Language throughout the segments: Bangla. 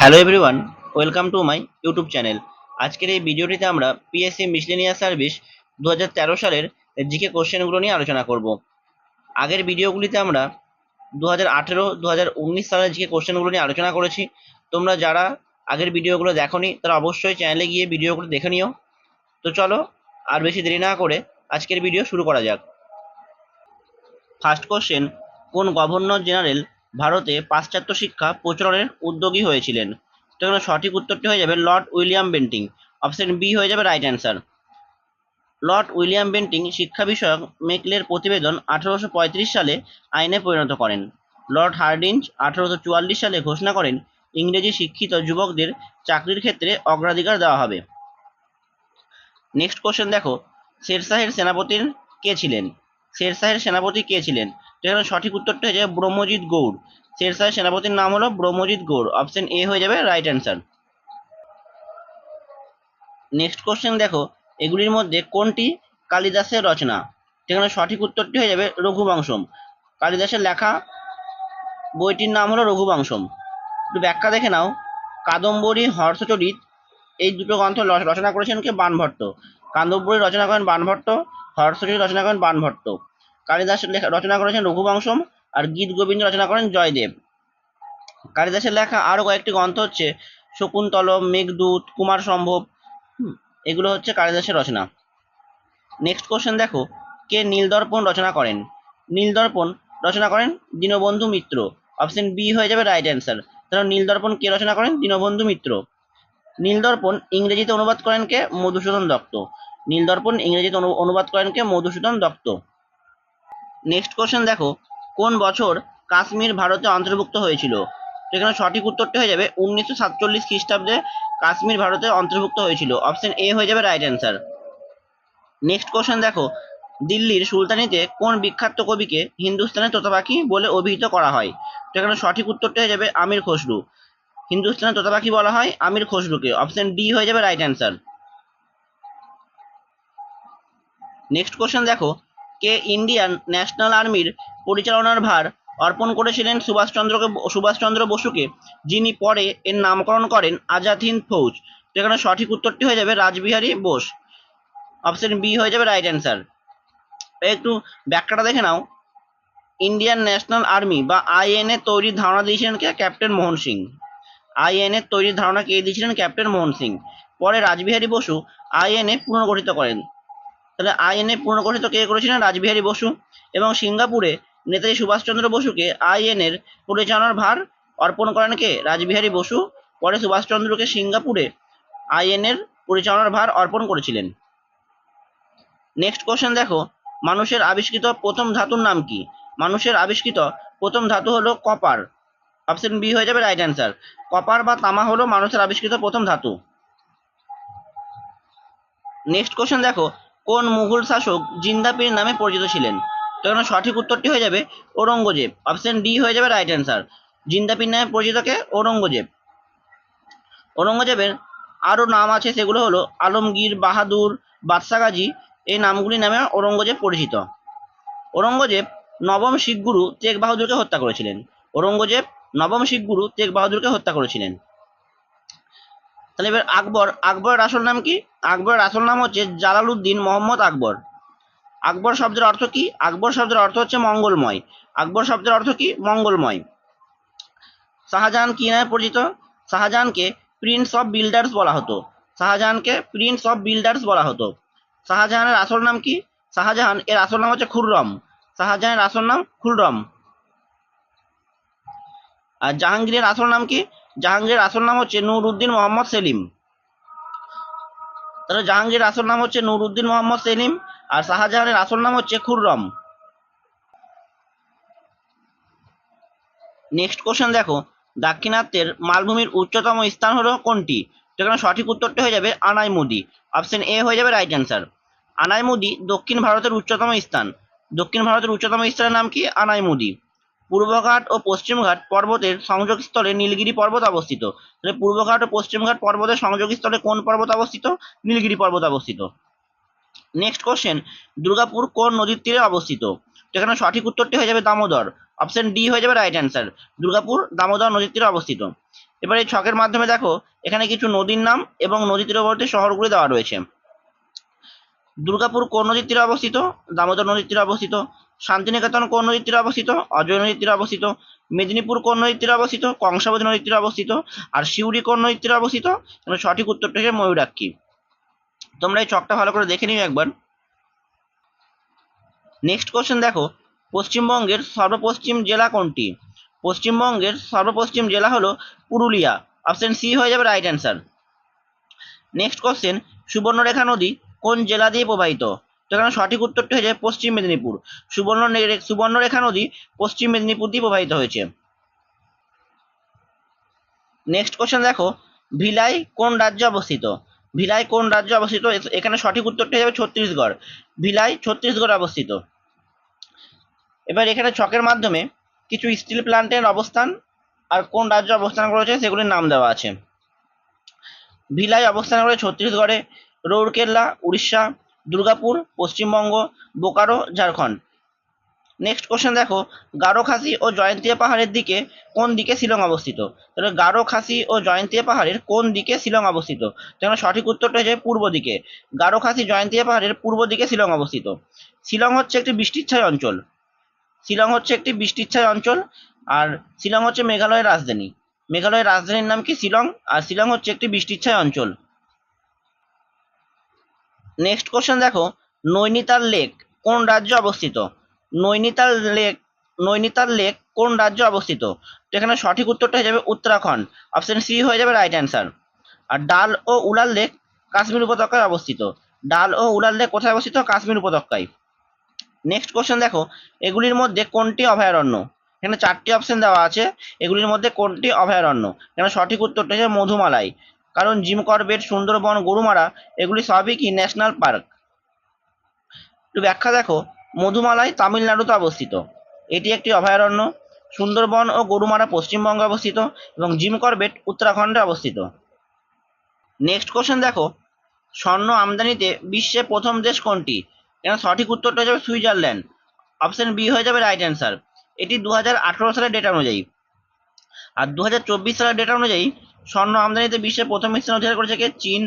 Hello everyone welcome to my YouTube channel আজকের এই ভিডিওটিতে আমরা পিএসসি মিসলেনিয়াস সার্ভিস দু হাজার তেরো সালের জিকে কোশ্চেনগুলো নিয়ে আলোচনা করব। আগের ভিডিওগুলিতে আমরা দু হাজার আঠেরো দু হাজার উনিশ সালের জিকে কোশ্চেনগুলো নিয়ে আলোচনা করেছি। তোমরা যারা আগের ভিডিওগুলো দেখোনি, তারা অবশ্যই চ্যানেলে গিয়ে ভিডিওগুলো দেখে নিও। তো চলো, আর বেশি দেরি না করে আজকের ভিডিও শুরু করা যাক। ফার্স্ট কোশ্চেন কোন গভর্নর জেনারেল ভারতে পাশ্চাত্য শিক্ষা প্রচলনের উদ্যোগী হয়েছিলেন। তো এখানে সঠিক উত্তরটি হয়ে যাবে lord William Bentinck. Option B হয়ে যাবে right answer lord William Bentinck শিক্ষা বিষয়ক মেকলের প্রতিবেদন আঠারোশো পঁয়ত্রিশ সালে আইনে পরিণত করেন। লর্ড হার্ডিঞ্জ আঠারোশো চুয়াল্লিশ সালে ঘোষণা করেন, ইংরেজি শিক্ষিত যুবকদের চাকরির ক্ষেত্রে অগ্রাধিকার দেওয়া হবে। নেক্সট কোশ্চেন দেখো, শেরশাহের সেনাপতির কে ছিলেন? শেরশাহের সেনাপতি কে ছিলেন? তো এখানে সঠিক উত্তরটা হয়ে যাবে ব্রহ্মজিৎ গৌড়। শেরশাহের সেনাপতির নাম হলো ব্রহ্মজিৎ গৌড়। অপশন এ হয়ে যাবে রাইট অ্যান্সার নেক্সট কোশ্চেন দেখো, এগুলির মধ্যে কোনটি কালিদাসের রচনা? সেখানে সঠিক উত্তরটি হয়ে যাবে রঘুবংশম। কালিদাসের লেখা বইটির নাম হলো রঘুবংশম। একটু ব্যাখ্যা দেখে নাও। কাদম্বরী হর্ষচরিত, এই দুটো গ্রন্থ রচনা করেছেন কে বাণভট্ট কাদম্বরী রচনা করেন বাণভট্ট হর্ষচরিত রচনা করেন বাণভট্ট কালিদাস রচনা করেছেন রঘুবংশম আর গীত গোবিন্দ রচনা করেন জয়দেব। কালিদাসের লেখা আরও কয়েকটি গ্রন্থ হচ্ছে শকুন্তলম, মেঘদূত, কুমার সম্ভব এগুলো হচ্ছে কালিদাসের রচনা। নেক্সট কোশ্চেন দেখো, কে নীলদর্পণ রচনা করেন? নীলদর্পণ রচনা করেন দীনবন্ধু মিত্র। অপশন বি হয়ে যাবে রাইট অ্যান্সার তাহলে নীলদর্পণ কে রচনা করেন? দীনবন্ধু মিত্র। নীলদর্পণ ইংরেজিতে অনুবাদ করেন কে? মধুসূদন দত্ত। নীলদর্পণ ইংরেজিতে অনু- অনুবাদ করেন কে? মধুসূদন দত্ত। নেক্সট কোশ্চেন দেখো, কোন বছর কাশ্মীর ভারতে অন্তর্ভুক্ত হয়েছিল? এখানে সঠিক উত্তরটি হয়ে যাবে উনিশশো সাতচল্লিশ খ্রিস্টাব্দে কাশ্মীর ভারতে অন্তর্ভুক্ত হয়েছিল। অপশন এ হয়ে যাবে রাইট অ্যান্সার নেক্সট কোশ্চেন দেখো, দিল্লির সুলতানিতে কোন বিখ্যাত কবিকে হিন্দুস্তানের তোতাপাখি বলে অভিহিত করা হয়? তো এখানে সঠিক উত্তরটি হয়ে যাবে আমির খসরু। হিন্দুস্তানের তোতাপাখি বলা হয় আমির খসরুকে। অপশন ডি হয়ে যাবে রাইট অ্যান্সার নেক্সট কোশ্চেন দেখো কে ইন্ডিয়ান ন্যাশনাল আর্মির পরিচালনার ভার অর্পণ করেছিলেন সুভাষচন্দ্রকে, সুভাষচন্দ্র বসুকে, যিনি পরে এর নামকরণ করেন আজাদ হিন্দ ফৌজ। তো এখানে সঠিক উত্তরটি হয়ে যাবে রাজবিহারী বোস। অপশন বি হয়ে যাবে রাইট অ্যান্সার। একটু ব্যাখ্যাটা দেখে নাও। ইন্ডিয়ান ন্যাশনাল আর্মি বা আইএনএ তৈরির ধারণা দিয়েছিলেন কে? ক্যাপ্টেন মোহন সিং। আইএনএ তৈরির ধারণা কে দিয়েছিলেন? ক্যাপ্টেন মোহন সিং। পরে রাজবিহারী বসু আইএনএ পুনর্গঠিত করেন। তাহলে আইএনএ পুনর্গঠিত কে করেছিলেন? রাজবিহারী বসু এবং সিঙ্গাপুরে নেতাজি সুভাষচন্দ্র বসুকে আইএনএর পরিচালনার ভার অর্পণ করেন কে? রাজবিহারী বসু। পরে সুভাষচন্দ্রকে সিঙ্গাপুরে আইএনএর পরিচালনার ভার অর্পণ করেছিলেন। নেক্সট কোশ্চেন দেখো। মানুষের আবিষ্কৃত প্রথম ধাতুর নাম কি? মানুষের আবিষ্কৃত প্রথম ধাতু হলো কপার। অপশন বি হয়ে যাবে রাইট অ্যান্সার কপার বা তামা হলো মানুষের আবিষ্কৃত প্রথম ধাতু। নেক্সট কোশ্চেন দেখো। কোন মুঘল শাসক জিন্দাপীর নামে পরিচিত ছিলেন? তো এখানে সঠিক উত্তরটি হয়ে যাবে ঔরঙ্গজেব। অপশন ডি হয়ে যাবে রাইট অ্যান্সার জিন্দাপীর নামে পরিচিত কে? ঔরঙ্গজেব। ঔরঙ্গজেবের আরও নাম আছে, সেগুলো হলো আলমগীর বাহাদুর বাদশা গাজী এই নামগুলি নামে ঔরঙ্গজেব পরিচিত। ঔরঙ্গজেব নবম শিখ গুরু তেগ বাহাদুরকে হত্যা করেছিলেন। ঔরঙ্গজেব নবম শিখ গুরু তেগ বাহাদুরকে হত্যা করেছিলেন। তাহলে এবার আকবর আকবরের আসল নাম কি? আকবরের আসল নাম হচ্ছে জালালউদ্দিন মোহাম্মদ আকবর। আকবর শব্দের অর্থ কি? আকবর শব্দের অর্থ হচ্ছে মঙ্গলময়। আকবর শব্দের অর্থ কি? মঙ্গলময়। শাহজাহান কি নামে পরিচিত? শাহজাহানকে প্রিন্স অফ বিল্ডার্স বলা হতো। শাহজাহানকে প্রিন্স অফ বিল্ডার্স বলা হতো। শাহজাহানের আসল নাম কি? শাহজাহান, এর আসল নাম হচ্ছে খুররম। শাহজাহানের আসল নাম খুররম। আর জাহাঙ্গীরের আসল নাম কি? জাহাঙ্গীরের আসল নাম হচ্ছে নূর উদ্দিন মোহাম্মদ সেলিম। তাহলে জাহাঙ্গীর আসল নাম হচ্ছে নূর উদ্দিন মোহাম্মদ সেলিম আর শাহজাহানের আসল নাম হচ্ছে খুররম। নেক্সট কোশ্চেন দেখো। দাক্ষিণাত্যের মালভূমির উচ্চতম স্থান হলো কোনটি? এখানে সঠিক উত্তরটি হয়ে যাবে আনাইমুদি। অপশন এ হয়ে যাবে রাইট অ্যান্সার আনাইমুদি দক্ষিণ ভারতের উচ্চতম স্থান। দক্ষিণ ভারতের উচ্চতম স্থানের নাম কি? আনাইমুদি। পূর্বঘাট ও পশ্চিমঘাট পর্বতের সংযোগস্থলে নীলগিরি পর্বত অবস্থিত। তাহলে পূর্বঘাট ও পশ্চিমঘাট পর্বতের সংযোগস্থলে কোন পর্বত অবস্থিত? নীলগিরি পর্বত অবস্থিত। নেক্সট কোশ্চেন দুর্গাপুর কোন নদীর তীরে অবস্থিত? এখানে সঠিক উত্তরটি হয়ে যাবে দামোদর। অপশন ডি হয়ে যাবে রাইট অ্যান্সার দুর্গাপুর, দামোদর নদীর তীরে অবস্থিত। এবার এই ছকের মাধ্যমে দেখো, এখানে কিছু নদীর নাম এবং নদী তীরবর্তী শহরগুলি দেওয়া রয়েছে। দুর্গাপুর কোন নদীর তীরে অবস্থিত? দামোদর নদীর তীরে অবস্থিত। শান্তিনিকেতন কোন নদীর তীরে অবস্থিত, অজয় নদীর তীরে অবস্থিত, মেদিনীপুর কোন নদীর তীরে অবস্থিত, কংসাবতী নদীর তীরে অবস্থিত, আর সিউড়ি কোন নদীর তীরে অবস্থিত? সঠিক উত্তরটা হচ্ছে ময়ূরাক্ষী। তোমরা এই চকটা ভালো করে দেখে নিও একবার। নেক্সট কোশ্চেন দেখো, পশ্চিমবঙ্গের সর্বপশ্চিম জেলা কোনটি? পশ্চিমবঙ্গের সর্বপশ্চিম জেলা হলো পুরুলিয়া। অপশন সি হয়ে যাবে right answer next question Subarnarekha নদী কোন জেলা দিয়ে প্রবাহিত? তো এখানে সঠিক উত্তরটি হয়ে যাবে পশ্চিম মেদিনীপুর। সুবর্ণ সুবর্ণরেখা নদী পশ্চিম মেদিনীপুর দিয়ে প্রবাহিত হয়েছে। নেক্সট কোশ্চেন দেখো, ভিলাই কোন রাজ্যে অবস্থিত? ভিলাই কোন রাজ্যে অবস্থিত? এখানে সঠিক উত্তরটি হয়ে যাবে ছত্তিশগড়। ভিলাই ছত্তিশগড়ে অবস্থিত। এবার এখানে ছকের মাধ্যমে কিছু স্টিল প্ল্যান্টের অবস্থান আর কোন রাজ্যে অবস্থান করেছে সেগুলির নাম দেওয়া আছে। ভিলাই অবস্থান করে ছত্তিশগড়ে, রৌরকেল্লা, উড়িষ্যা দুর্গাপুর, পশ্চিমবঙ্গ, বোকারো, ঝাড়খণ্ড। নেক্সট কোশ্চেন দেখো, গারো খাসি ও জয়ন্তিয়া পাহাড়ের দিকে কোন দিকে শিলং অবস্থিত? তাহলে গারো খাসি ও জয়ন্তিয়া পাহাড়ের কোন দিকে শিলং অবস্থিত? তো এখানে সঠিক উত্তরটা হচ্ছে পূর্ব দিকে। গারো খাসি জয়ন্তিয়া পাহাড়ের পূর্ব দিকে শিলং অবস্থিত। শিলং হচ্ছে একটি বৃষ্টিচ্ছায় অঞ্চল। শিলং হচ্ছে একটি বৃষ্টিচ্ছায় অঞ্চল, আর শিলং হচ্ছে মেঘালয়ের রাজধানী। মেঘালয়ের রাজধানীর নাম কি শিলং? আর শিলং হচ্ছে একটি বৃষ্টিচ্ছায় অঞ্চল। নেক্সট কোশ্চেন দেখো, নৈনিতাল লেক কোন রাজ্যে অবস্থিত? নৈনিতাল লেক নৈনিতাল লেক কোন রাজ্যে অবস্থিত? তো এখানে সঠিক উত্তরটা হয়ে যাবে উত্তরাখণ্ড। অপশন সি হয়ে যাবে রাইট অ্যান্সার আর ডাল ও উলার লেক কাশ্মীর উপত্যকায় অবস্থিত। ডাল ও উলার লেক কোথায় অবস্থিত? কাশ্মীর উপত্যকায়। নেক্সট কোশ্চেন দেখো, এগুলির মধ্যে কোনটি অভয়ারণ্য? এখানে চারটি অপশন দেওয়া আছে, এগুলির মধ্যে কোনটি অভয়ারণ্য? এখানে সঠিক উত্তরটা হচ্ছে মধুমালাই। কারণ জিম করবেট সুন্দরবন, গরুমারা, এগুলি সবই ন্যাশনাল পার্ক। একটু ব্যাখ্যা দেখো মধুমালাই তামিলনাড়ুতে অবস্থিত। এটি একটি অভয়ারণ্য। সুন্দরবন ও গরুমারা পশ্চিমবঙ্গে অবস্থিত এবং জিম করবেট উত্তরাখণ্ডে অবস্থিত। নেক্সট কোশ্চেন দেখো, স্বর্ণ আমদানিতে বিশ্বে প্রথম দেশ কোনটি? এখানে সঠিক উত্তরটা হয়ে যাবে সুইজারল্যান্ড। অপশন বি হয়ে যাবে রাইট অ্যান্সার। এটি দু হাজার আঠেরো সালের ডেটা অনুযায়ী। আর দু হাজার চব্বিশ সালের ডেটা অনুযায়ী স্বর্ণ আমদানিতে বিশ্বের প্রথম স্থান অধিকার করেছে চীন।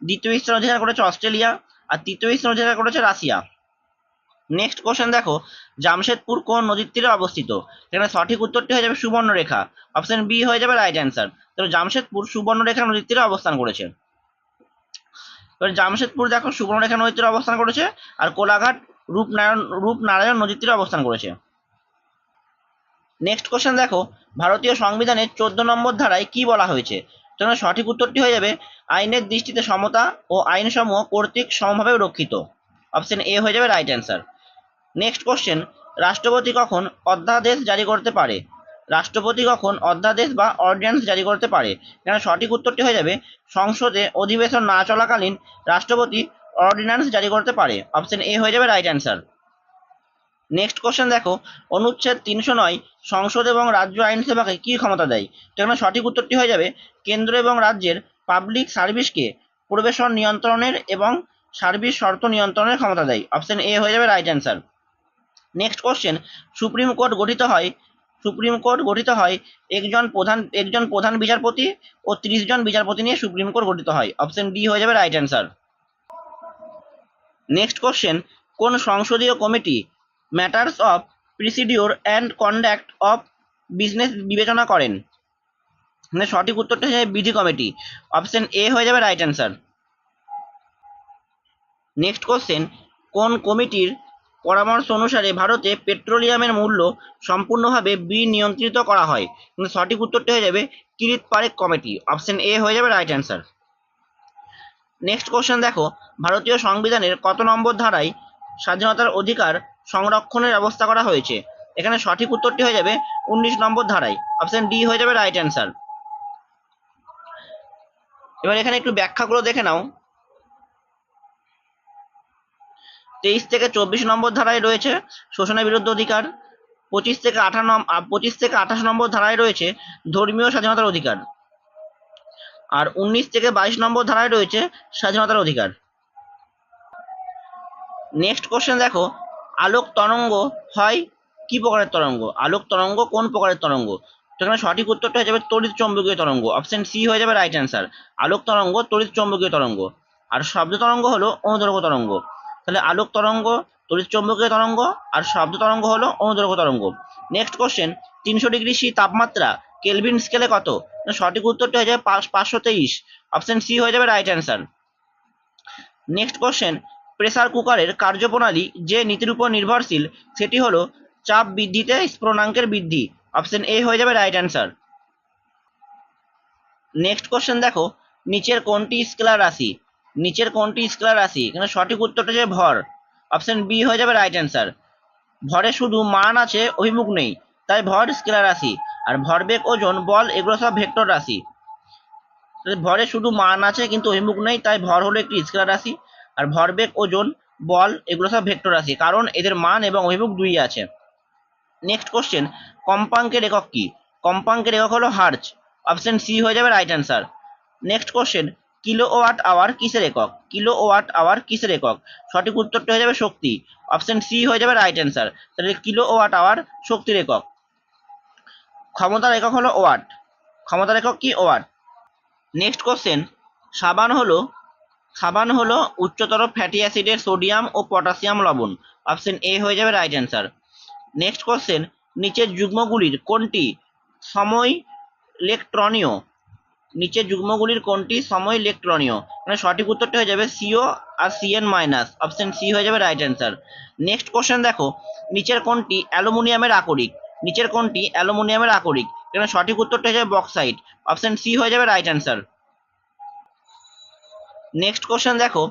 দ্বিতীয় স্থান অধিকার করেছে অস্ট্রেলিয়া। আর তৃতীয় স্থান অধিকার করেছে রাশিয়া। নেক্সট কোশ্চেন দেখো। জামশেদপুর কোন নদীর তীরে অবস্থিত? এখানে সঠিক উত্তরটি হয়ে যাবে সুবর্ণরেখা। অপশন বি হয়ে যাবে রাইট অ্যান্সার তাহলে জামশেদপুর সুবর্ণরেখা নদীর তীরে অবস্থান করেছে। এবার জামশেদপুর দেখো সুবর্ণরেখা নদীর তীরে অবস্থান করেছে। আর কোলাঘাট রূপনারায়ণ রূপনারায়ণ নদীর তীরে অবস্থান করেছে। নেক্সট কোশ্চেন দেখো, ভারতীয় সংবিধানের চোদ্দ নম্বর ধারায় কি বলা হয়েছে? তোমার সঠিক উত্তরটি হয়ে যাবে, আইনের দৃষ্টিতে সমতা ও আইনসমূহ কর্তৃক সমভাবে রক্ষিত। অপশন এ হয়ে যাবে রাইট অ্যান্সার নেক্সট কোশ্চেন রাষ্ট্রপতি কখন অধ্যাদেশ জারি করতে পারে? রাষ্ট্রপতি কখন অধ্যাদেশ বা অর্ডিন্যান্স জারি করতে পারে? এখানে সঠিক উত্তরটি হয়ে যাবে, সংসদে অধিবেশন না চলাকালীন রাষ্ট্রপতি অর্ডিন্যান্স জারি করতে পারে। অপশন এ হয়ে যাবে রাইট অ্যান্সার নেক্সট কোশ্চেন দেখো। অনুচ্ছেদ তিনশো নয়, সংসদ এবং রাজ্য আইনসভাকে কী ক্ষমতা দেয়? তো এখানে সঠিক উত্তরটি হয়ে যাবে, কেন্দ্র এবং রাজ্যের পাবলিক সার্ভিসকে প্রবেশন নিয়ন্ত্রণের এবং সার্ভিস শর্ত নিয়ন্ত্রণের ক্ষমতা দেয়। অপশন এ হয়ে যাবে right answer next question supreme court গঠিত হয়, সুপ্রিম কোর্ট গঠিত হয় একজন প্রধান একজন প্রধান বিচারপতি ও ত্রিশ জন বিচারপতি নিয়ে সুপ্রিম কোর্ট গঠিত হয়। অপশন ডি হয়ে যাবে রাইট অ্যান্সার নেক্সট কোশ্চেন কোন সংসদীয় committee matters of procedure and conduct of business বিবেচনা করেন। মানে সঠিক উত্তরটা হচ্ছে বিধি কমিটি। অপশন এ হয়ে যাবে রাইট অ্যান্সার। নেক্সট কোশ্চেন, কোন কমিটির পরামর্শ অনুসারে ভারতে পেট্রোলিয়ামের মূল্য সম্পূর্ণভাবে বিনিয়ন্ত্রিত করা হয়? কিন্তু সঠিক উত্তরটা হয়ে যাবে Kirit Parekh committee. Option A হয়ে যাবে রাইট অ্যান্সার। নেক্সট কোশ্চেন দেখো, ভারতীয় সংবিধানের কত নম্বর ধারায় স্বাধীনতার অধিকার সংরক্ষণের ব্যবস্থা করা হয়েছে। এখানে সঠিক উত্তরটি হয়ে যাবে উনিশ নম্বর ধারায়। অপশন ডি হয়ে যাবে রাইট অ্যান্সার এবার এখানে একটু ব্যাখ্যাগুলো দেখে নাও। তেইশ থেকে চব্বিশ নম্বর ধারায় রয়েছে শোষণের বিরুদ্ধে অধিকার। পঁচিশ থেকে আঠাশ পঁচিশ থেকে আঠাশ নম্বর ধারায় রয়েছে ধর্মীয় স্বাধীনতার অধিকার। আর উনিশ থেকে বাইশ নম্বর ধারায় রয়েছে স্বাধীনতার অধিকার। নেক্সট কোশ্চেন দেখো। আলোক তরঙ্গ হয় কি প্রকারের তরঙ্গ? আলোক তরঙ্গ কোন প্রকারের তরঙ্গ? সেখানে সঠিক উত্তরটা হয়ে যাবে তড়িৎ চৌম্বকীয় তরঙ্গ। অপশন সি হয়ে যাবে রাইট অ্যান্সার আলোক তরঙ্গ, তড়িৎ চৌম্বকীয় তরঙ্গ। আর শব্দ তরঙ্গ হলো অনুদৈর্ঘ্য তরঙ্গ। তাহলে আলোক তরঙ্গ, তড়িৎ চৌম্বকীয় তরঙ্গ আর শব্দ তরঙ্গ হলো অনুদৈর্ঘ্য তরঙ্গ। নেক্সট কোশ্চেন তিনশো ডিগ্রি সি তাপমাত্রা কেলভিন স্কেলে কত? সঠিক উত্তরটা হয়ে যাবে পাঁচশো তেইশ। অপশন সি হয়ে যাবে right answer next question pressure কুকারের কার্যপ্রণালী যে নীতির উপর নির্ভরশীল, সেটি হলো চাপ বৃদ্ধিতে স্ফুটনাঙ্কের বৃদ্ধি। অপশন এ হয়ে যাবে রাইট অ্যান্সার। নেক্সট কোশ্চেন দেখো, নিচের কোনটি স্কেলার রাশি? নিচের কোনটি স্কেলার রাশি? এখানে সঠিক উত্তরটা হচ্ছে ভর। অপশন বি হয়ে যাবে রাইট অ্যান্সার। ভরে শুধু মান আছে, অভিমুখ নেই, তাই ভর স্কেলার রাশি। আর ভরবেগ, ওজন, বল, এগুলো সব ভেক্টর রাশি। ভরে শুধু মান আছে, কিন্তু অভিমুখ নেই, তাই ভর হলো একটি স্কেলার রাশি। আর ভরবেগ, ওজন, বল, এগুলো সব ভেক্টর রাশি। কারণ এদের মান এবং অভিমুখ দুই আছে। নেক্সট কোশ্চেন কম্পাঙ্কের একক কি? কম্পাঙ্কের একক হলো হার্জ। অপশন সি হয়ে যাবে right answer next question kilowatt hour কিসের একক? কিলো ওয়াট আওয়ার কিসের একক? সঠিক উত্তরটা হয়ে যাবে শক্তি। অপশন সি হয়ে যাবে রাইট অ্যান্সার তাহলে কিলো ওয়াট আওয়ার শক্তির একক। ক্ষমতার একক হলো ওয়াট ক্ষমতার একক কি? ওয়াট নেক্সট কোশ্চেন সাবান হলো সাবান হলো উচ্চতর ফ্যাটি অ্যাসিডের সোডিয়াম ও পটাশিয়াম লবণ। অপশন এ হয়ে যাবে রাইট অ্যান্সার। নেক্সট কোশ্চেন, নিচের যুগ্মগুলির কোনটি সময় ইলেকট্রনীয়? নিচের যুগ্মগুলির কোনটি সময় ইলেকট্রনীয়? মানে সঠিক উত্তরটি হয়ে যাবে সিও আর সিএন মাইনাস অপশন সি হয়ে যাবে রাইট অ্যান্সার। নেক্সট কোশ্চেন দেখো, নিচের কোনটি অ্যালুমিনিয়ামের আকরিক? নিচের কোনটি অ্যালুমিনিয়ামের আকরিক? এখানে সঠিক উত্তরটা হয়ে যাবে বক্সাইট। অপশন সি হয়ে যাবে রাইট অ্যান্সার। নেক্সট কোশ্চেন দেখো।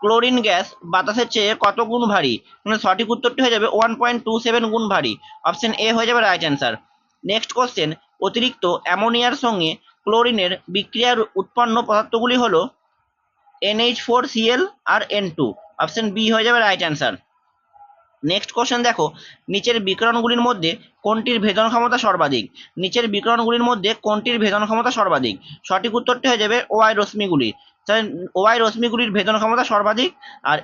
ক্লোরিন গ্যাস বাতাসের চেয়ে কত গুণ ভারী? মানে সঠিক উত্তরটি হয়ে যাবে ওয়ান পয়েন্ট টু সেভেন গুণ ভারী। অপশন এ হয়ে যাবে রাইট অ্যান্সার নেক্সট কোশ্চেন অতিরিক্ত অ্যামোনিয়ার সঙ্গে ক্লোরিনের বিক্রিয়ার উৎপন্ন পদার্থগুলি হলো এনএইচ ফোর সিএল আর এন টু অপশন বি হয়ে যাবে রাইট অ্যান্সার নেক্সট কোশ্চেন দেখো, নিচের বিকরণগুলির মধ্যে কোনটির ভেদন ক্ষমতা সর্বাধিক? নিচের বিকরণগুলির মধ্যে কোনটির ভেদন ক্ষমতা সর্বাধিক? সঠিক উত্তরটি হয়ে যাবে ওয়াই রশ্মিগুলি। ওয়াই রশ্মিগুলির ভেদন ক্ষমতা সর্বাধিক আর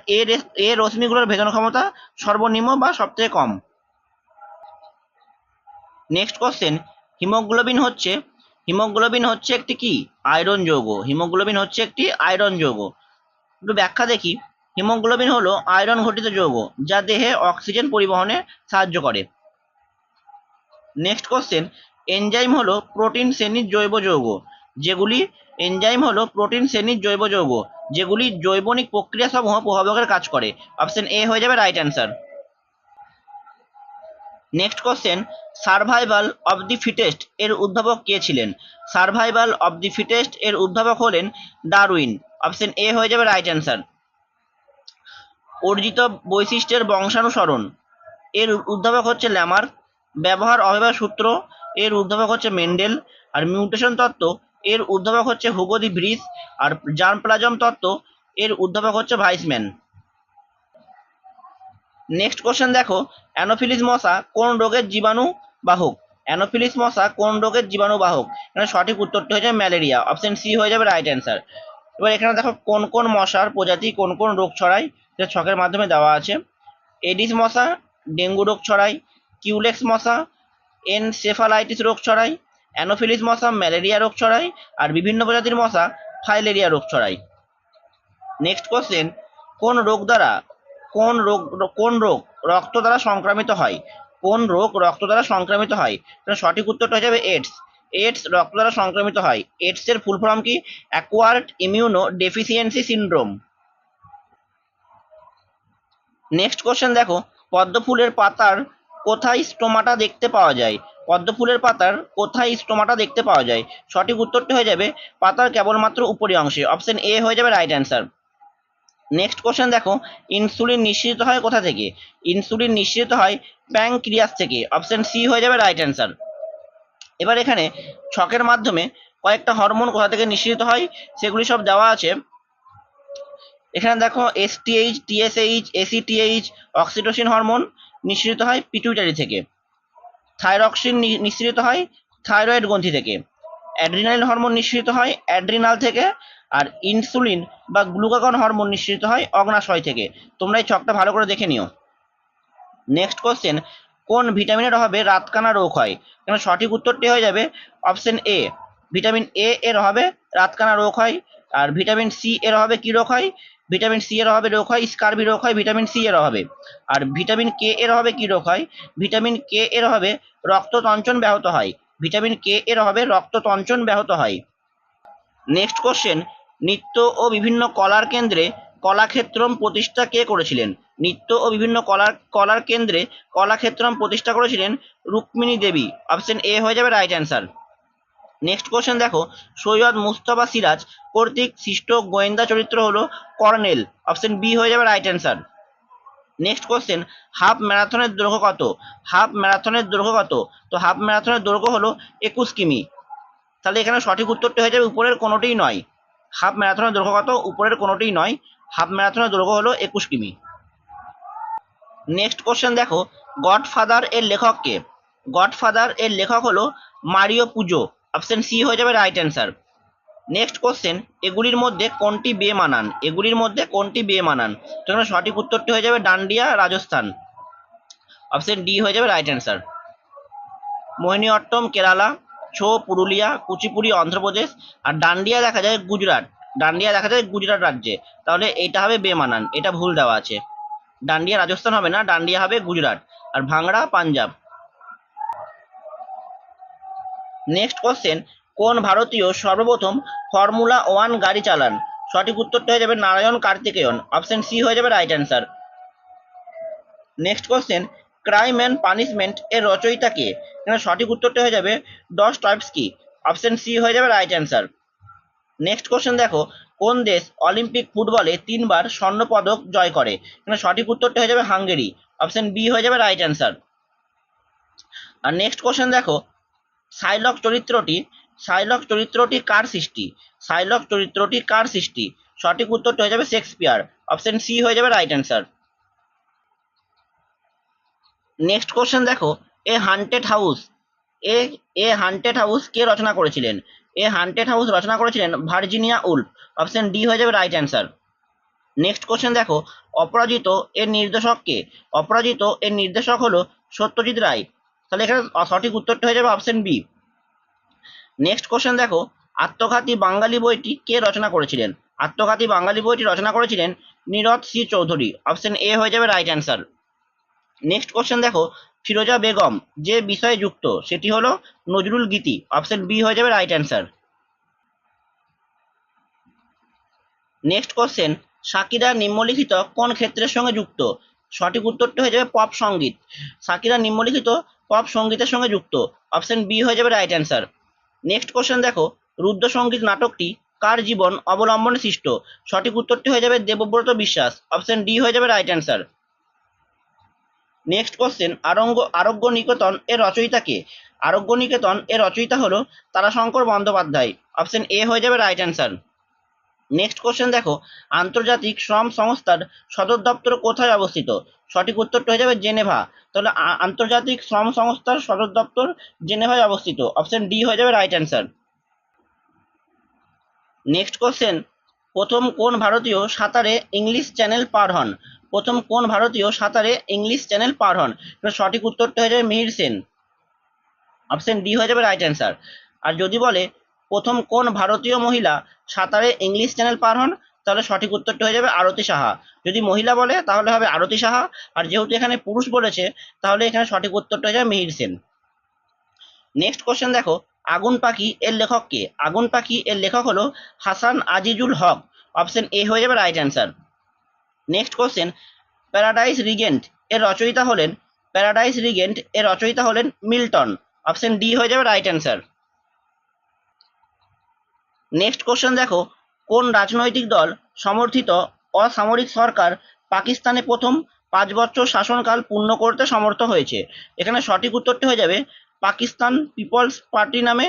এ রশ্মিগুলোর ভেদন ক্ষমতা সর্বনিম্ন বা সবথেকে কম। নেক্সট কোশ্চেন হিমোগ্লোবিন হচ্ছে হিমোগ্লোবিন হচ্ছে একটি কি? আয়রন যৌগ। হিমোগ্লোবিন হচ্ছে একটি আয়রন যৌগ। একটু ব্যাখ্যা দেখি। হিমোগ্লোবিন হলো আয়রন ঘটিত যৌগ যা দেহে অক্সিজেন পরিবহনে সাহায্য করে। নেক্সট কোশ্চেন এনজাইম হলো প্রোটিন শ্রেণির জৈব যৌগ। যেগুলি এনজাইম হলো প্রোটিন শ্রেণির জৈব যৌগ, যেগুলি জৈবনিক প্রক্রিয়া সমূহ প্রভাবকের কাজ করে। অপশন এ হয়ে যাবে right answer next question survival of the fittest এর উদ্ভাবক কে ছিলেন? সার্ভাইভাল অব দি ফিটেস্ট এর উদ্ভাবক হলেন ডারউইন অপশন এ হয়ে যাবে রাইট অ্যান্সার অর্জিত বৈশিষ্ট্যের বংশানুসরণ, এর উদ্ভাবক হচ্ছে ল্যামার ব্যবহার অব্যবহার সূত্র, এর উদ্ভাবক হচ্ছে মেন্ডেল আর মিউটেশন তত্ত্ব এর উদ্ভাবক হচ্ছে হুগো দি ব্রিস আর জার্মপ্লাজম তত্ত্ব, এর উদ্ভাবক হচ্ছে ভাইসম্যান। নেক্সট কোশ্চেন দেখো, অ্যানোফিলিস মশা কোন রোগের জীবাণু বাহক? অ্যানোফিলিস মশা কোন রোগের জীবাণু বাহক? এখানে সঠিক উত্তরটি হয়ে যাবে ম্যালেরিয়া, অপশন সি হয়ে যাবে রাইট অ্যান্সার। এবার এখানে দেখো, কোন কোন মশার প্রজাতি, কোন কোন রোগ ছড়ায়, সেটা ছকের মাধ্যমে দেওয়া আছে। এডিস মশা, ডেঙ্গু রোগ ছড়ায়, কিউলেক্স মশা, এনসেফালাইটিস রোগ ছড়ায় অ্যানোফিলিস মশা, ম্যালেরিয়া রোগ ছড়ায়, আর বিভিন্ন প্রজাতির মশা, ফাইলেরিয়া রোগ ছড়ায়। নেক্সট কোশ্চেন কোন রোগ দ্বারা, কোন রোগ কোন রোগ রক্ত দ্বারা সংক্রামিত হয়? কোন রোগ রক্ত দ্বারা সংক্রামিত হয়? সঠিক উত্তরটা হয়ে যাবে এইডস এইডস রক্ত দ্বারা সংক্রামিত হয়। এইডস এর ফুল ফর্ম কি? Acquired immuno deficiency syndrome next question দেখো পদ্ম ফুলের পাতার কোথায় স্টোমাটা দেখতে পাওয়া যায়? পদ্ম ফুলের পাতার কোথায় স্টোমাটা দেখতে পাওয়া যায়? সঠিক উত্তরটি হয়ে যাবে পাতার কেবলমাত্র উপরি অংশে। অপশন এ হয়ে যাবে রাইট অ্যান্সার নেক্সট কোশ্চেন দেখো ইনসুলিন নিঃসৃত হয় কোথা থেকে? ইনসুলিন নিঃসৃত হয় প্যাংক্রিয়াস থেকে। অপশন সি হয়ে যাবে রাইট অ্যান্সার এবার এখানে ছকের মাধ্যমে কয়েকটা হরমোন কোথা থেকে নিঃসৃত হয়, সেগুলি সব দেওয়া আছে। এখানে দেখো STH TSH ACTH oxytocin hormone নিঃসৃত হয় পিটুইটারি থেকে। থাইরক্সিন নিঃসৃত হয় থাইরয়েড গ্রন্থি থেকে। অ্যাড্রিনালিন হরমোন নিঃসৃত হয় অ্যাড্রিনাল থেকে, আর ইনসুলিন বা গ্লুকাগন হরমোন নিঃসৃত হয় অগ্নাশয় থেকে। তোমরা এই ছকটা ভালো করে দেখে নিও। নেক্সট কোশ্চেন কোন ভিটামিনের অভাবে রাতকানা রোগ হয়? কেন সঠিক উত্তরটি হয়ে যাবে অপশন এ ভিটামিন এ এর অভাবে রাতকানা রোগ হয়, আর ভিটামিন সি এর অভাবে কি রোগ হয়? ভিটামিন সি এর অভাবে রোগ হয়, স্কারবি রোগ হয়, ভিটামিন সি এর অভাবে। আর ভিটামিন কে এর অভাবে কি রোগ হয়? ভিটামিন কে এর অভাবে রক্ততঞ্চন ব্যাহত হয়। ভিটামিন কে এর অভাবে রক্ততঞ্চন ব্যাহত হয়। নেক্সট কোশ্চেন নিত্য ও বিভিন্ন কলার কেন্দ্রে কলাক্ষেত্রম প্রতিষ্ঠা কে করেছিলেন? নিত্য ও বিভিন্ন কলার কলার কেন্দ্রে কলাক্ষেত্রম প্রতিষ্ঠা করেছিলেন রুক্মিণী দেবী। অপশন এ হয়ে যাবে রাইট অ্যান্সার নেক্সট কোশ্চেন দেখো। সৈয়দ মুস্তফা সিরাজ কর্তৃক সৃষ্ট গোয়েন্দা চরিত্র হলো কর্নেল। অপশন বি হয়ে যাবে right answer next question half ম্যারাথনের দৈর্ঘ্য কত? হাফ ম্যারাথনের দৈর্ঘ্য কত? তো হাফ ম্যারাথনের দৈর্ঘ্য হলো একুশ কিমি। তাহলে এখানে সঠিক উত্তরটি হয়ে যাবে, উপরের কোনোটিই নয়। হাফ ম্যারাথনের দৈর্ঘ্য কত? উপরের কোনোটিই নয়। হাফ ম্যারাথনের দৈর্ঘ্য হলো একুশ কিমি। নেক্সট কোশ্চেন দেখো গডফাদার এর লেখক কে? গডফাদার এর লেখক হলো মারিও পুজো। অপশন সি হয়ে যাবে রাইট অ্যান্সার নেক্সট কোশ্চেন এগুলির মধ্যে কোনটি বেমানান? এগুলির মধ্যে কোনটি বেমানান? তো এখানে সঠিক উত্তরটি হয়ে যাবে ডান্ডিয়া, রাজস্থান। অপশন ডি হয়ে যাবে রাইট অ্যান্সার মোহিনীঅট্টম, কেরালা, ছো, পুরুলিয়া, কুচিপুড়ি, অন্ধ্রপ্রদেশ আর ডান্ডিয়া দেখা যায় গুজরাট। ডান্ডিয়া দেখা যায় গুজরাট রাজ্যে। তাহলে এটা হবে বেমানান, এটা ভুল দেওয়া আছে। ডান্ডিয়া, রাজস্থান হবে না, ডান্ডিয়া হবে গুজরাট। আর ভাংড়া পাঞ্জাব। নেক্সট কোশ্চেন কোন ভারতীয় সর্বপ্রথম ফর্মুলা ওয়ান গাড়ি চালান? সঠিক উত্তরটা হয়ে যাবে নারায়ণ কার্তিকেয়ন। অপশন সি হয়ে যাবে right answer next question crime and punishment এর রচয়িতা কে? এখানে সঠিক উত্তরটা হয়ে যাবে ডস কি? অপশন সি হয়ে যাবে রাইট অ্যান্সার নেক্সট কোশ্চেন দেখো, কোন দেশ অলিম্পিক ফুটবলে তিনবার স্বর্ণ পদক জয় করে? এখানে সঠিক উত্তরটা হয়ে যাবে হাঙ্গেরি। অপশন বি হয়ে যাবে রাইট অ্যান্সার আর নেক্সট কোশ্চেন দেখো সাইলক চরিত্রটি সাইলক চরিত্রটি কার সৃষ্টি? সাইলক চরিত্রটি কার সৃষ্টি? সঠিক উত্তরটি হয়ে যাবে শেক্সপিয়ার। অপশন সি হয়ে যাবে রাইট অ্যান্সার। নেক্সট কোশ্চেন দেখো, a haunted house, a a haunted house কে রচনা করেছিলেন? এ হান্টেড হাউস রচনা করেছিলেন ভার্জিনিয়া উল্ফ। অপশন ডি হয়ে যাবে রাইট অ্যান্সার। নেক্সট কোশ্চেন দেখো, অপরাজিত এর নির্দেশক কে? অপরাজিত এর নির্দেশক হলো সত্যজিৎ রায়। তাহলে এখানে সঠিক উত্তরটা হয়ে যাবে অপশন বি নেক্সট কোশ্চেন দেখো, আত্মঘাতী বাঙালি বইটি কে রচনা করেছিলেন? আত্মঘাতী বাঙালি বইটি রচনা করেছিলেন Nirad C Chaudhuri. Option A হয়ে যাবে রাইট অ্যান্সার নেক্সট কোশ্চেন দেখো, ফিরোজা বেগম যে বিষয়ে যুক্ত, সেটি হলো নজরুল গীতি। অপশন বি হয়ে যাবে right answer next question Shakira নিম্নলিখিত কোন ক্ষেত্রের সঙ্গে যুক্ত? সঠিক উত্তরটি হয়ে যাবে পপ সংগীত। সাকিরা নিম্নলিখিত পপ সঙ্গীতের সঙ্গে যুক্ত। অপশন বি হয়ে যাবে রাইট অ্যান্সার নেক্সট কোশ্চেন দেখো। রুদ্র সংগীত নাটকটি কার জীবন অবলম্বনে সৃষ্ট? সঠিক উত্তরটি হয়ে যাবে দেবব্রত বিশ্বাস। অপশন ডি হয়ে যাবে রাইট অ্যান্সার নেক্সট কোশ্চেন আরঙ্গ আরোগ্য নিকেতন এর রচয়িতা কে? আরোগ্য নিকেতন এর রচয়িতা হলো তারাশঙ্কর বন্দ্যোপাধ্যায়। অপশন এ হয়ে যাবে রাইট অ্যান্সার নেক্সট কোশ্চেন দেখো, আন্তর্জাতিক শ্রম সংস্থার সদর দপ্তর কোথায় অবস্থিত? সঠিক উত্তরটা হয়ে যাবে জেনেভা। তাহলে আন্তর্জাতিক শ্রম সংস্থার সদর দপ্তর জেনেভায় অবস্থিত। অপশন ডি হয়ে যাবে রাইট অ্যান্সার নেক্সট কোশ্চেন প্রথম কোন ভারতীয় সাঁতারে ইংলিশ চ্যানেল পার হন? প্রথম কোন ভারতীয় সাঁতারে ইংলিশ চ্যানেল পার হন? সঠিক উত্তরটা হয়ে যাবে মিহির সেন। অপশন ডি হয়ে যাবে রাইট অ্যান্সার আর যদি বলে প্রথম কোন ভারতীয় মহিলা সাঁতারে ইংলিশ চ্যানেল পার হন, তাহলে সঠিক উত্তরটা হয়ে যাবে আরতি সাহা। যদি মহিলা বলে, তাহলে হবে আরতি সাহা। আর যেহেতু এখানে পুরুষ বলেছে, তাহলে এখানে সঠিক উত্তরটা হয়ে যাবে মিহির সেন। নেক্সট কোশ্চেন দেখো, আগুন পাখি এর লেখক কে? আগুন পাখি এর লেখক হলো হাসান আজিজুল হক। অপশন এ হয়ে যাবে right answer next question Paradise Regained এর রচয়িতা হলেন প্যারাডাইস রিগেন্ট এর রচয়িতা হলেন মিল্টন। অপশন ডি হয়ে যাবে রাইট অ্যান্সার নেক্সট কোশ্চেন দেখো। কোন রাজনৈতিক দল সমর্থিত অসামরিক সরকার পাকিস্তানে প্রথম পাঁচ বছর শাসনকাল পূর্ণ করতে সমর্থ হয়েছে? এখানে সঠিক উত্তরটি হয়ে যাবে, পাকিস্তান পিপলস পার্টি নামে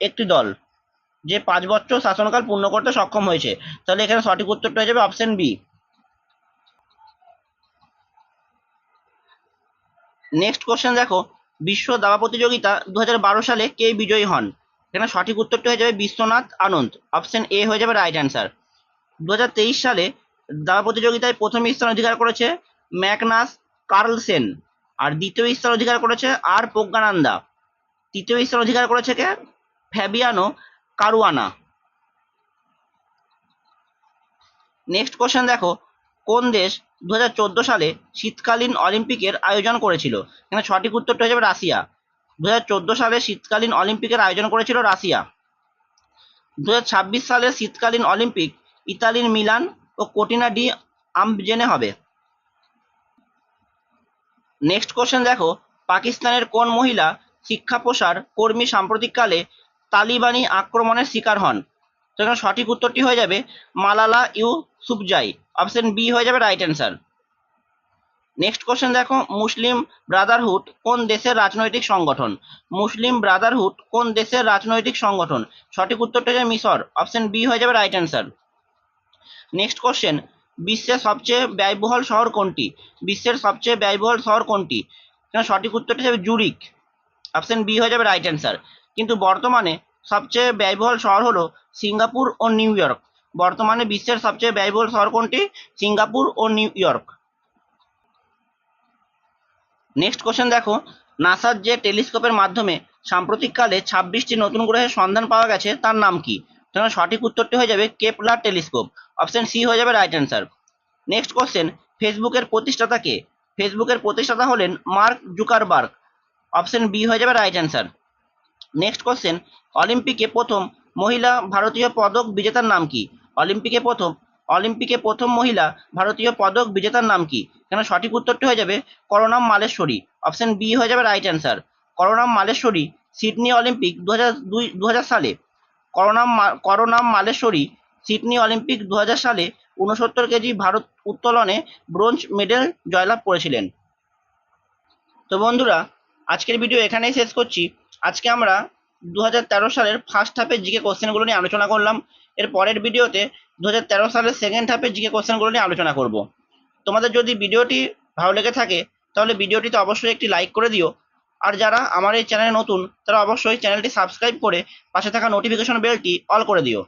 একটি দল যে পাঁচ বছর শাসনকাল পূর্ণ করতে সক্ষম হয়েছে। তাহলে এখানে সঠিক উত্তরটা হয়ে যাবে অপশন বি নেক্সট কোশ্চেন দেখো, বিশ্ব দাবা প্রতিযোগিতা দু হাজার বারো সালে কে বিজয়ী হন? এখানে সঠিক উত্তরটি হয়ে যাবে বিশ্বনাথ আনন্দ। অপশন এ হয়ে যাবে রাইট অ্যান্সার দু হাজার তেইশ সালে দাবা প্রতিযোগিতায় প্রথম স্থান অধিকার করেছে ম্যাকনাস কার্লসেন আর দ্বিতীয় স্থান অধিকার করেছে আর প্রজ্ঞানন্দা। তৃতীয় স্থান অধিকার করেছে কে? Fabiano Caruana. নেক্সট কোশ্চেন দেখো। কোন দেশ দু হাজার চোদ্দ সালে শীতকালীন অলিম্পিকের আয়োজন করেছিল? এখানে সঠিক উত্তরটা হয়ে যাবে রাশিয়া। দু হাজার চোদ্দ সালে শীতকালীন অলিম্পিকের আয়োজন করেছিল রাশিয়া। দু সালের শীতকালীন অলিম্পিক ইতালির মিলান ও কোটিনা ডি আমজেনে হবে। নেক্সট কোশ্চেন দেখো, পাকিস্তানের কোন মহিলা শিক্ষা প্রসার কর্মী সাম্প্রতিককালে তালিবানি আক্রমণের শিকার হন? তো এখানে সঠিক উত্তরটি হয়ে যাবে মালালা ইউসুফজাই। অপশন বি হয়ে যাবে রাইট অ্যান্সার। নেক্সট কোশ্চেন দেখো মুসলিম ব্রাদারহুড কোন দেশের রাজনৈতিক সংগঠন? মুসলিম ব্রাদারহুড কোন দেশের রাজনৈতিক সংগঠন? সঠিক উত্তরটা হচ্ছে মিশর অপশন বি হয়ে যাবে রাইট অ্যান্সার নেক্সট কোশ্চেন বিশ্বের সবচেয়ে ব্যয়বহুল শহর কোনটি? বিশ্বের সবচেয়ে ব্যয়বহুল শহর কোনটি? সঠিক উত্তরটি যাবে জুরিক অপশন বি হয়ে যাবে রাইট অ্যান্সার কিন্তু বর্তমানে সবচেয়ে ব্যয়বহুল শহর হলো সিঙ্গাপুর ও নিউ ইয়র্ক। বর্তমানে বিশ্বের সবচেয়ে ব্যয়বহুল শহর কোনটি? সিঙ্গাপুর ও নিউ ইয়র্ক। নেক্সট কোশ্চেন দেখো, নাসার যে টেলিস্কোপের মাধ্যমে সাম্প্রতিককালে ছাব্বিশটি নতুন গ্রহের সন্ধান পাওয়া গেছে, তার নাম কি? তাহলে সঠিক উত্তরটি হয়ে যাবে কেপলার টেলিস্কোপ। অপশন সি হয়ে যাবে রাইট অ্যান্সার নেক্সট কোশ্চেন ফেসবুকের প্রতিষ্ঠাতা কে? ফেসবুকের প্রতিষ্ঠাতা হলেন মার্ক জুকারবার্গ। অপশন বি হয়ে যাবে রাইট অ্যান্সার নেক্সট কোশ্চেন অলিম্পিকে প্রথম মহিলা ভারতীয় পদক বিজেতার নাম কি? অলিম্পিকে প্রথম অলিম্পিকে প্রথম মহিলা ভারতীয় পদক বিজেতার নাম কি? এখানে সঠিক উত্তরটি হয়ে যাবে করোনাম মালেশ্বরী। অপশন বি হয়ে যাবে right answer Karnam Malleswari, Sydney Olympic দু হাজার সালে। করোনাম করোনাম মালেশ্বরী, সিডনি অলিম্পিক দু হাজার সালে ঊনসত্তর কেজি ভারত উত্তোলনে ব্রোঞ্জ মেডেল জয়লাভ করেছিলেন। তো বন্ধুরা, আজকের ভিডিও এখানেই শেষ করছি। আজকে আমরা দু হাজার তেরো সালের ফার্স্ট হাফের জিকে কোশ্চেনগুলো নিয়ে আলোচনা করলাম। এর পরের ভিডিওতে দু হাজার তেরো সালের সেকেন্ড হাফের জিকে কোশ্চেনগুলো নিয়ে আলোচনা করব। তোমাদের যদি ভিডিওটি ভালো লেগে থাকে, তাহলে ভিডিওটিতে অবশ্যই একটি লাইক করে দিও। আর যারা আমার এই চ্যানেলে নতুন, তারা অবশ্যই চ্যানেলটি সাবস্ক্রাইব করে পাশে থাকা নোটিফিকেশন বেলটি অল করে দিও।